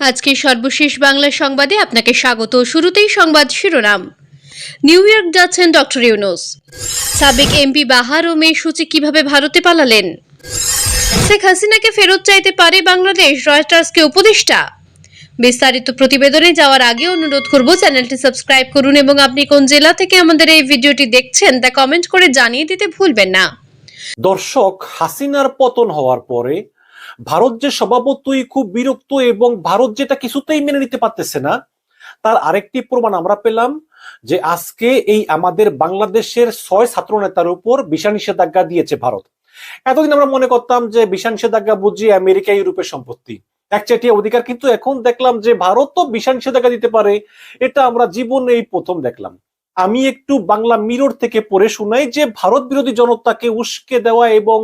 আজকে সর্বশেষ বাংলা সংবাদে আপনাকে স্বাগত। শুরুতেই সংবাদ শিরোনাম। নিউ ইয়র্ক যাচ্ছেন ডক্টর ইউনুস। সাবেক এমপি বাহার ও মেয়ে সূচি কীভাবে ভারতে পালালেন? শেখ হাসিনাকে ফেরত চাইতে পারে বাংলাদেশ, রয়টার্সকে উপদেষ্টা? বিস্তারিত প্রতিবেদনে যাওয়ার আগে অনুরোধ করব চ্যানেলটি সাবস্ক্রাইব করুন এবং আপনি কোন জেলা থেকে আমাদের এই ভিডিওটি দেখছেন তা কমেন্ট করে জানিয়ে দিতে ভুলবেন না। দর্শক, হাসিনার পতন হওয়ার পরে ভারত যে স্বভাবতই খুব বিরক্ত এবং ভারত যেটা কিছুতেই মেনে নিতে পারতেছে না, তার আরেকটি প্রমাণ আমরা পেলাম যে আজকে এই আমাদের বাংলাদেশের ছয় ছাত্র নেতার উপর বিশা নিষেধাজ্ঞা দিয়েছে ভারত। এতদিন আমরা মনে করতাম যে বিশা নিষেধাজ্ঞা বুঝি আমেরিকা ইউরোপের সম্পত্তি। একচেটিয়া অধিকার কিন্তু এখন দেখলাম যে ভারত তো বিশা নিষেধাজ্ঞা দিতে পারে, এটা আমরা জীবনে এই প্রথম দেখলাম। আমি একটু বাংলা মিরর থেকে পড়ে শুনাই যে ভারত বিরোধী জনতাকে উস্কে দেওয়া এবং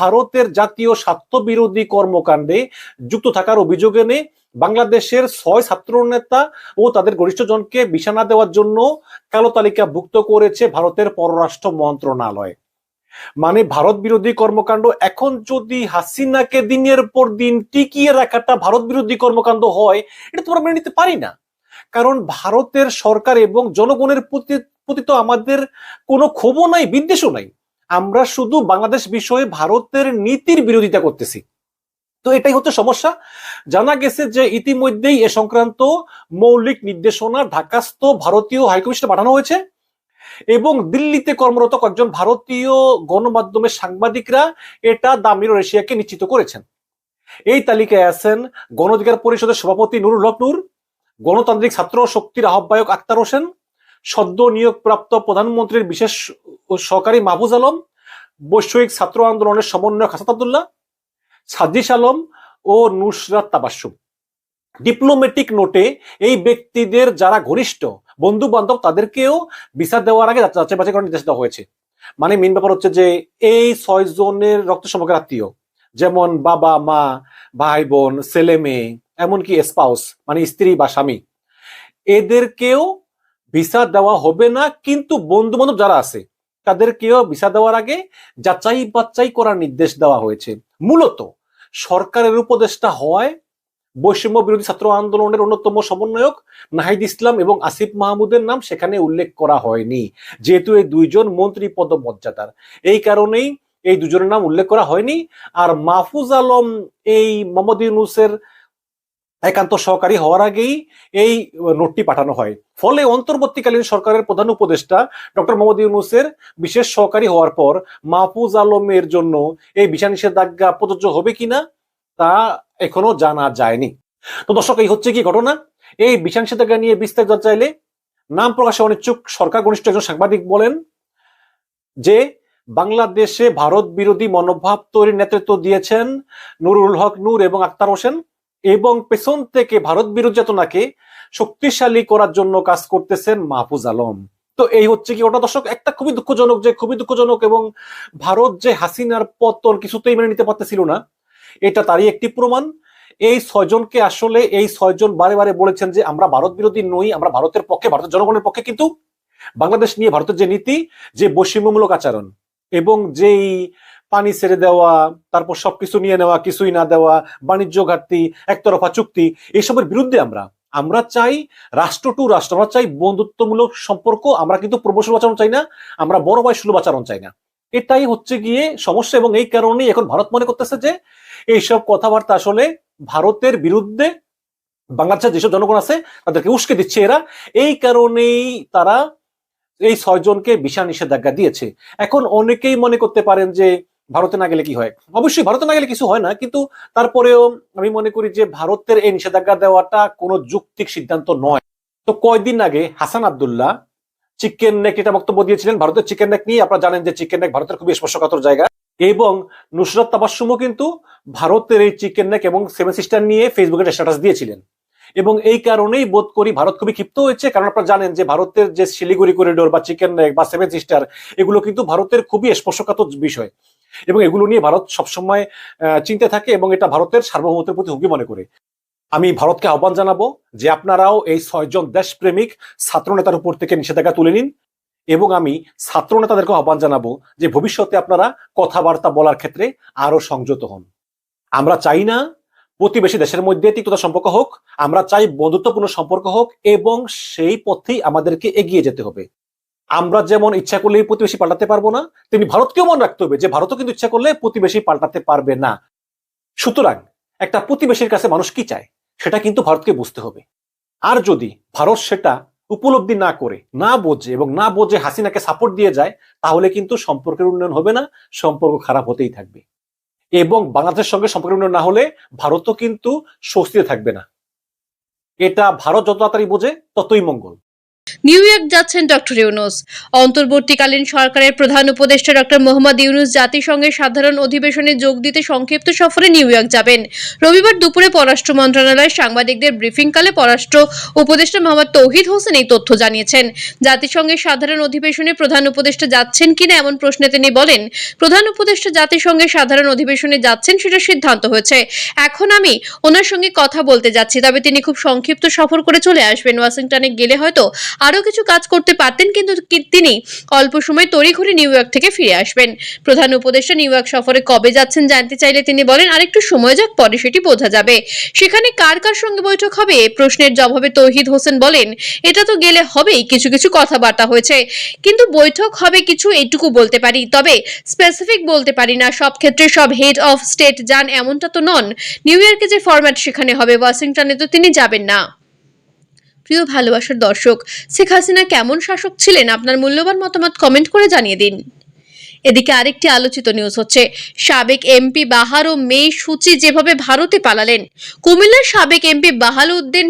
ভারতের জাতীয় স্বার্থ বিরোধী কর্মকাণ্ডে যুক্ত থাকার অভিযোগ এনে বাংলাদেশের ছয় ছাত্র নেতা ও তাদের গরিষ্ঠজনকে বিছানা দেওয়ার জন্য কালো তালিকাভুক্ত করেছে ভারতের পররাষ্ট্র মন্ত্রণালয়। মানে ভারত বিরোধী কর্মকাণ্ড এখন যদি হাসিনাকে দিনের পর দিন টিকিয়ে রাখাটা ভারত বিরোধী কর্মকাণ্ড হয়, এটা তোমরা মেনে নিতে পারি না। কারণ ভারতের সরকার এবং জনগণের প্রতি প্রতি তো আমাদের কোনো ক্ষোভও নাই, বিদ্বেষও নাই। আমরা শুধু বাংলাদেশ বিষয়ে ভারতের নীতির বিরোধিতা করতেছি। তো এটাই হচ্ছে সমস্যা। জানা গেছে যে ইতিমধ্যেই এ সংক্রান্ত মৌলিক নির্দেশনা ঢাকাস্থ ভারতীয় হাইকমিশনে পাঠানো হয়েছে এবং দিল্লিতে কর্মরত কয়েকজন ভারতীয় গণমাধ্যমের সাংবাদিকরা এটা দামির এশিয়াকে নিশ্চিত করেছেন। এই তালিকায় আছেন গণ অধিকার পরিষদের সভাপতি নুরুল হক নূর গণতান্ত্রিক ছাত্র শক্তির আহ্বায়ক আক্তার হোসেন, সদ্য নিয়োগপ্রাপ্ত প্রধানমন্ত্রীর বিশেষ সহকারী মাহফুজ আলম বৈষয়িক ছাত্র আন্দোলনের সমন্বয়ক হাসাত আবদুল্লাহ আলম ও নুসরাত তাবাসুম। ডিপ্লোম্যাটিক নোটে এই ব্যক্তিদের যারা ঘনিষ্ঠ বন্ধু বান্ধব তাদেরকেও ভিসা দেওয়ার আগে যাচাই বাছাই করার নির্দেশ দেওয়া হয়েছে। মানে মেন ব্যাপার হচ্ছে যে, এই ছয় জনের রক্ত সম্পর্কের আত্মীয়, যেমন বাবা, মা, ভাই, বোন, ছেলে, মেয়ে এমনকি স্পাউস মানে স্ত্রী বা স্বামী। এদেরকেও ভিসা দেওয়া হবে না, কিন্তু বন্ধু বান্ধব যারা আছে, তাদেরকেও ভিসা দেওয়ার আগে যাচাই বাচ্চাই করার নির্দেশ দেওয়া হয়েছে। মূলত সরকারের উপদেষ্টা হওয়ায় বৈষম্য বিরোধী ছাত্র আন্দোলনের অন্যতম সমন্বয়ক নাহিদ ইসলাম এবং আসিফ মাহমুদের নাম সেখানে উল্লেখ করা হয়নি। যেহেতু এই দুইজন মন্ত্রী পদ মর্যাদার এই কারণেই এই দুজনের নাম উল্লেখ করা হয়নি। আর মাহফুজ আলম, এই মোহাম্মদ ইউনুসের একান্ত সহকারী হওয়ার আগেই এই নোটটি পাঠানো হয়। ফলে অন্তর্বর্তীকালীন সরকারের প্রধান উপদেষ্টা ডক্টর মোহাম্মদ ইউনুসের বিশেষ সহকারী হওয়ার পর মাহফুজ আলমের জন্য এই বিশা নিষেধাজ্ঞা প্রযোজ্য হবে কিনা তা এখনও জানা যায়নি। তো দর্শক, এই হচ্ছে কি ঘটনা? এই বিশা নিষেধাজ্ঞা নিয়ে বিস্তারিত চাইলে নাম প্রকাশে অনিচ্ছুক সরকার ঘনিষ্ঠ একজন সাংবাদিক বলেন যে বাংলাদেশে ভারত বিরোধী মনোভাব তৈরির নেতৃত্ব দিয়েছেন নুরুল হক নূর এবং আক্তার হোসেন। এবং পেছন থেকে ভারত বিরোধী চেতনাকে শক্তিশালী করার জন্য কাজ করতেছেন মাহফুজ আলম। তো এই হচ্ছে কি ওটা দর্শক, একটা খুবই দুঃখজনক যে, খুবই দুঃখজনক এবং ভারত যে হাসিনার পতন কিছুতেই মেনে নিতে পারতেছিল না, এটা তারই একটি প্রমাণ। এই ছয়জনকে আসলে, এই ছয়জন বারে বারে বলেছেন যে, আমরা ভারত বিরোধী নই, আমরা ভারতের পক্ষে, ভারতের জনগণের পক্ষে কিন্তু বাংলাদেশ নিয়ে ভারতের যে নীতি, যে বৈষম্যমূলক আচরণ এবং যেই পানি ছেড়ে দেওয়া, তারপর সবকিছু নিয়ে নেওয়া, কিছুই না দেওয়া, বাণিজ্য ঘাটতি, একতরফা চুক্তি, এসবের বিরুদ্ধে আমরা। আমরা চাই রাষ্ট্র টু রাষ্ট্র, আমরা চাই বন্ধুত্বমূলক সম্পর্ক, আমরা কিন্তু প্রবসল আচরণ চাই না, আমরা বড় ভাই সুলভ আচরণ চাই না। এটাই হচ্ছে গিয়ে সমস্যা এবং এই কারণেই এখন ভারত মনে করতেছে যে এইসব কথাবার্তা আসলে ভারতের বিরুদ্ধে বাংলাদেশের যেসব জনগণ আছে তাদেরকে উস্কে দিচ্ছে এরা, এই কারণেই তারা এই ছয়জনকে বিশা নিষেধাজ্ঞা দিয়েছে। এখন অনেকেই মনে করতে পারেন যে ভারতে না গেলে কি হয়? অবশ্যই ভারতে না গেলে কিছু হয় না, কিন্তু তারপরেও আমি মনে করি যে ভারতের এই নিষেধাজ্ঞা দেওয়াটা কোনো যুক্তিক সিদ্ধান্ত নয়। তো কয়দিন আগে হাসান আবদুল্লাহ চিকেন নেক এটা বক্তব্য দিয়েছিলেন, ভারতের চিকেন নেক নিয়ে আপনারা জানেন যে চিকেন নেক ভারতের খুবই স্পর্শকাতর জায়গা। এবং নুসরত তাবাসুমও কিন্তু ভারতের এই চিকেন নেক এবং সেভেন সিস্টার নিয়ে ফেসবুকে স্ট্যাটাস দিয়েছিলেন। এবং এই কারণেই বোধ করি ভারত খুবই ক্ষিপ্ত হয়েছে, কারণ আপনারা জানেন যে ভারতের যে শিলিগুড়ি করিডোর বা চিকেন নেক বা সেভেন সিস্টার, এগুলো কিন্তু ভারতের খুবই স্পর্শকাতর বিষয়। এবং এগুলো নিয়ে ভারত সবসময় চিন্তা থাকে এবং এটা ভারতের সার্বভৌমত্বের প্রতি হুমকি মনে করে। আমি ভারতকে আহ্বান জানাব যে আপনারাও এই ছয়জন দেশপ্রেমিক ছাত্র নেতার উপর থেকে নিষেধাজ্ঞা তুলে নিন এবং আমি ছাত্র নেতাদেরকে আহ্বান জানাব যে ভবিষ্যতে আপনারা কথাবার্তা বলার ক্ষেত্রে আরও সংযত হন। আমরা চাই না প্রতিবেশী দেশের মধ্যে তিক্ততা সম্পর্ক হোক, আমরা চাই বন্ধুত্বপূর্ণ সম্পর্ক হোক এবং সেই পথেই আমাদেরকে এগিয়ে যেতে হবে। আমরা যেমন ইচ্ছা করলে প্রতিবেশী পাল্টাতে পারব না, তেমনি ভারতকেও মনে রাখতে হবে যে ভারতও কিন্তু ইচ্ছা করলে প্রতিবেশী পাল্টাতে পারবে না। সুতরাং একটা প্রতিবেশীর কাছে মানুষ কি চায়, সেটা কিন্তু ভারতকে বুঝতে হবে। আর যদি ভারত সেটা উপলব্ধি না করে, না বোঝে এবং না বোঝে হাসিনাকে সাপোর্ট দিয়ে যায়, তাহলে কিন্তু সম্পর্কের উন্নয়ন হবে না, সম্পর্ক খারাপ হতেই থাকবে। এবং বাংলাদেশের সঙ্গে সম্পর্কের উন্নয়ন না হলে ভারতও কিন্তু স্বস্তিতে থাকবে না। এটা ভারত যত তাড়াতাড়ি বোঝে, ততই মঙ্গল। নিউ ইয়র্ক যাচ্ছেন ডক্টর ইউনুস। অন্তর্বর্তীকালীন সরকারের প্রধান উপদেষ্টা ডক্টর মোহাম্মদ ইউনুস জাতিসংঘের সাধারণ অধিবেশনে যোগ দিতে সংক্ষিপ্ত সফরে নিউ ইয়র্ক যাবেন। রবিবার দুপুরে পররাষ্ট্র মন্ত্রণালয়ের সাংবাদিকদের ব্রিফিংকালে পররাষ্ট্র উপদেষ্টা মোহাম্মদ তৌহিদ হোসেন এই তথ্য জানিয়েছেন। জাতিসংঘের সাধারণ অধিবেশনে প্রধান উপদেষ্টা যাচ্ছেন কিনা এমন প্রশ্নে তিনি বলেন, প্রধান উপদেষ্টা জাতিসংঘের সাধারণ অধিবেশনে যাচ্ছেন সেটা সিদ্ধান্ত হয়েছে। এখন আমি ওনার সঙ্গে কথা বলতে যাচ্ছি। তবে তিনি খুব সংক্ষিপ্ত সফর করে চলে আসবেন। ওয়াশিংটনে গেলে হয়তো আরও কিছু কাজ করতে পারতেন, কিন্তু তিনি অল্প সময় তড়িঘড়ি নিউ ইয়র্ক থেকে ফিরে আসবেন। প্রধান উপদেষ্টা নিউ ইয়র্ক সফরে কবে যাচ্ছেন জানতে চাইলে তিনি বলেন, আরেকটু সময় যাক, পরে সেটি বোঝা যাবে। সেখানে কার কার সঙ্গে বৈঠক হবে? প্রশ্নের জবাবে তৌহিদ হোসেন বলেন, এটা তো গেলে হবেই, কিছু কিছু কথাবার্তা হয়েছে। কিন্তু বৈঠক হবে কিছু এইটুকু বলতে পারি। তবে স্পেসিফিক বলতে পারি না, সব ক্ষেত্রে সব হেড অফ স্টেট যান এমনটা তো নন। নিউ ইয়র্কে যে ফরম্যাট সেখানে হবে ওয়াশিংটনে তো তিনি যাবেন না। প্রিয় ভালোবাসার দর্শক, শেখ হাসিনা কেমন শাসক ছিলেন? আপনার মূল্যবান মতামত কমেন্ট করে জানিয়ে দিন। এদিকে আরেকটি আলোচিত নিউজ হচ্ছে, সাবেক এমপি বাহার ও মেয়ে সূচি যেভাবে ভারতে পালালেন, কুমিল্লার সাবেক এমপি বাহালউদ্দিন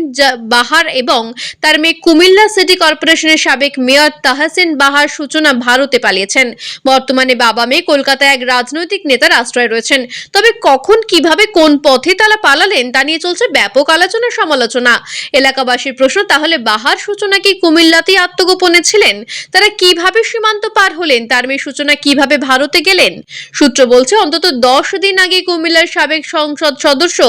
বাহার এবং তার মেয়ে কুমিল্লা সিটি কর্পোরেশনের সাবেক মেয়র তাহসিন বাহার সূচনা ভারতে পালিয়েছেন। বর্তমানে বাবা মেয়ে কলকাতায় এক রাজনৈতিক নেতার আশ্রয় রয়েছেন। তবে কখন কীভাবে কোন পথে তারা পালালেন তা নিয়ে চলছে ব্যাপক আলোচনা সমালোচনা। এলাকাবাসীর প্রশ্ন, তাহলে বাহার সূচনা কি কুমিল্লাতেই আত্মগোপনে ছিলেন? তারা কীভাবে সীমান্ত পার হলেন? তার মেয়ে সূচনা কীভাবে ভারতে গেলেন? সূত্র বলছে, অন্তত দশ দিন আগে কুমিল্লার সাবেক সংসদ সদস্য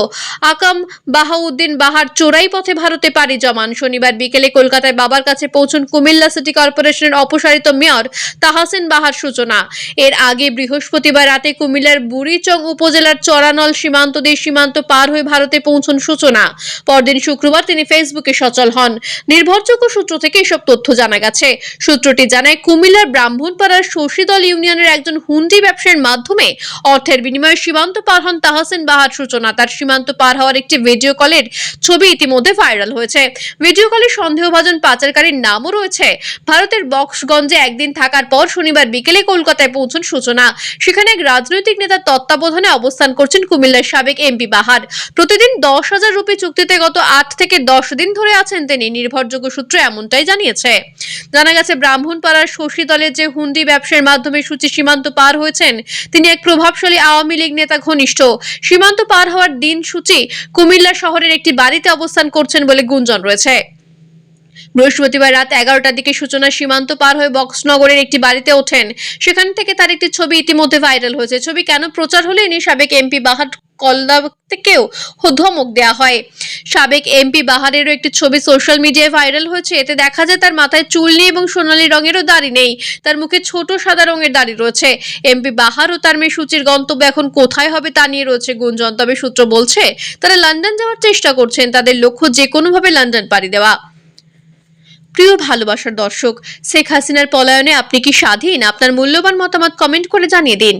আকাম বাহাউদ্দিন বাহার চোরাই পথে ভারতে পাড়ি জমান। শনিবার বিকেলে কলকাতায় বাবার কাছে পৌঁছন কুমিল্লা সিটি কর্পোরেশনের অপসারিত মেয়র তাহাসিন বাহার সূচনা। এর আগে বৃহস্পতিবার রাতে কুমিল্লার বুড়িচং উপজেলার চরানল সীমান্ত দিয়ে সীমান্ত পার হয়ে ভারতে পৌঁছন সূচনা। পরদিন শুক্রবার তিনি ফেসবুকে সচল হন। নির্ভরযোগ্য সূত্র থেকে এসব তথ্য জানা গেছে। সূত্রটি জানায়, কুমিল্লার ব্রাহ্মণপাড়ার শশীদল ইউনিয়নের একজন হুন্ডি ব্যবসায়ের মাধ্যমে অর্থের বিনিময়ে সীমান্ত পার হন তাহসিন বাহার সূচনা। তার সীমান্ত পার হওয়ার একটি ভিডিও কলের ছবি ইতিমধ্যে ভাইরাল হয়েছে। ভিডিও কলে সন্দেহভাজন পাচারকারীর নামও রয়েছে। ভারতের বক্সগঞ্জে একদিন থাকার পর শনিবার বিকেলে কলকাতায় পৌঁছন সূচনা। সেখানে এক রাজনৈতিক নেতার তত্ত্বাবধানে অবস্থান করছেন কুমিল্লার সাবেক এমপি বাহার। প্রতিদিন দশ হাজার রুপি চুক্তিতে গত আট থেকে দশ দিন ধরে আছেন তিনি। নির্ভরযোগ্য সূত্র এমনটাই জানিয়েছে। জানা গেছে, ব্রাহ্মণপাড়ার শশী দলের যে হুন্ডি ব্যবসার মাধ্যমে সূচি সীমান্ত পার হয়েছেন। তিনি এক প্রভাবশালী আওয়ামী লীগ নেতা ঘনিষ্ঠ। সীমান্ত পার হওয়ার দিন সূচি কুমিল্লা শহরের একটি বাড়িতে অবস্থান করছেন বলে গুঞ্জন রয়েছে। বৃহস্পতিবার রাত এগারোটার দিকে সূচনা সীমান্ত পার হয়ে বক্সনগরের একটি বাড়িতে ওঠেন। সেখান থেকে তার একটি ছবি ইতিমধ্যে ভাইরাল হয়েছে। ছবি কেন প্রচার হলে ইনি সাবেক এমপি বাহার কল্লা থেকেও ধমক দেওয়া হয়। সাবেক এমপি বাহারেরও একটি ছবি সোশ্যাল মিডিয়ায় ভাইরাল হয়েছে। এতে দেখা যায় তার মাথায় চুল নেই এবং সোনালী রঙেরও দাড়ি নেই। তার মুখে ছোট সাদা রঙের দাড়ি রয়েছে। এমপি বাহার ও তার মেয়ে সূচির গন্তব্য এখন কোথায় হবে তা নিয়ে রয়েছে গুঞ্জন। তবে সূত্র বলছে, তারা লন্ডন যাওয়ার চেষ্টা করছেন। তাদের লক্ষ্য যে কোনোভাবে লন্ডন পাড়ি দেওয়া। প্রিয় ভালোবাসার দর্শক, শেখ হাসিনার পলায়নে আপনি কি স্বাধীন? আপনার মূল্যবান মতামত কমেন্ট করে জানিয়ে দিন।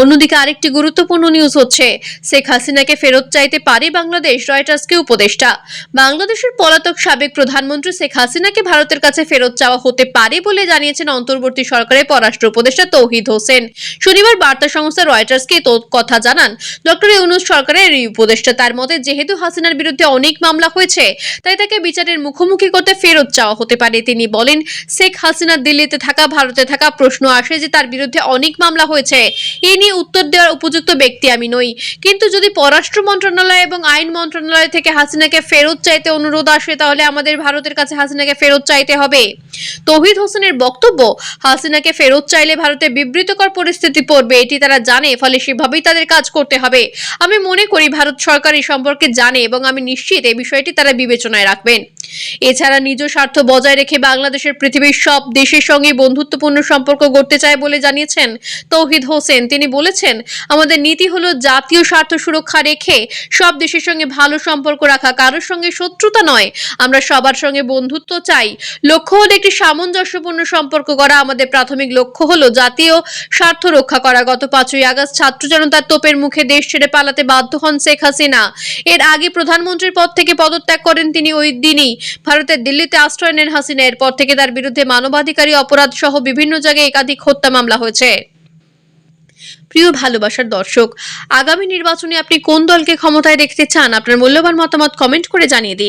অন্যদিকে আরেকটি গুরুত্বপূর্ণ নিউজ হচ্ছে, শেখ হাসিনাকে ফেরত চাইতে পারে বাংলাদেশ রয়টার্সকে উপদেষ্টা। বাংলাদেশের পলাতক সাবেক প্রধানমন্ত্রী শেখ হাসিনাকে ভারতের কাছে ফেরত চাওয়া হতে পারে বলে জানিয়েছেন অন্তর্বর্তী সরকারের পররাষ্ট্র উপদেষ্টা তৌহিদ হোসেন। শনিবার বার্তা সংস্থা রয়টার্সকে কথা জানান। ডক্টর ইউনুস সরকারের এই উপদেষ্টা, তার মতে যেহেতু হাসিনার বিরুদ্ধে অনেক মামলা হয়েছে, তাই তাকে বিচারের মুখোমুখি করতে ফেরত চাওয়া হতে পারে। তিনি বলেন, শেখ হাসিনা দিল্লিতে থাকা, ভারতে থাকা প্রশ্ন আসে যে তার বিরুদ্ধে অনেক মামলা হয়েছে। এ নিয়ে উত্তর দেওয়ার উপযুক্ত ব্যক্তি আমি নই। কিন্তু যদি পররাষ্ট্র মন্ত্রণালয় এবং আইন মন্ত্রণালয় থেকে হাসিনাকে ফেরত চাইতে অনুরোধ আসে, তাহলে আমাদের ভারতের কাছে হাসিনাকে ফেরত চাইতে হবে। তৌহিদ হোসেনের বক্তব্য, হাসিনাকে ফেরত চাইলে ভারতে বিবৃতকর পরিস্থিতি পড়বে, এটি তারা জানে, ফলে সেভাবেই তাদের কাজ করতে হবে। আমি মনে করি ভারত সরকার এই সম্পর্কে জানে এবং আমি নিশ্চিত এই বিষয়টি তারা বিবেচনায় রাখবেন। এছাড়া নিজ স্বার্থ বজায় রেখে বাংলাদেশের পৃথিবীর সব দেশের সঙ্গে বন্ধুত্বপূর্ণ সম্পর্ক গড়তে চায় বলে জানিয়েছেন তৌহিদ হোসেন। তিনি বলেছেন, আমাদের নীতি হলো জাতীয় স্বার্থ সুরক্ষা রেখে সব দেশের সঙ্গে ভালো সম্পর্ক রাখা, কারোর সঙ্গে শত্রুতা নয়। আমরা সবার সঙ্গে বন্ধুত্ব চাই। লক্ষ্য হলো একটি সামঞ্জস্যপূর্ণ সম্পর্ক করা আমাদের প্রাথমিক লক্ষ্য হলো জাতীয় স্বার্থ রক্ষা করা। গত পাঁচই আগস্ট ছাত্র জনতার তোপের মুখে দেশ ছেড়ে পালাতে বাধ্য হন শেখ হাসিনা। এর আগে প্রধানমন্ত্রীর পদ থেকে পদত্যাগ করেন তিনি ওই দিনই। ভারতের দিল্লিতে আশ্রয় নেন হাসিনা। এরপর থেকে তার বিরুদ্ধে মানবাধিকারী অপরাধ সহ বিভিন্ন জায়গায় একাধিক হত্যা মামলা হয়েছে। প্রিয় ভালোবাসার দর্শক, আগামী নির্বাচনে আপনি কোন দলকে ক্ষমতায় দেখতে চান? আপনার মূল্যবান মতামত কমেন্ট করে জানিয়ে দিন।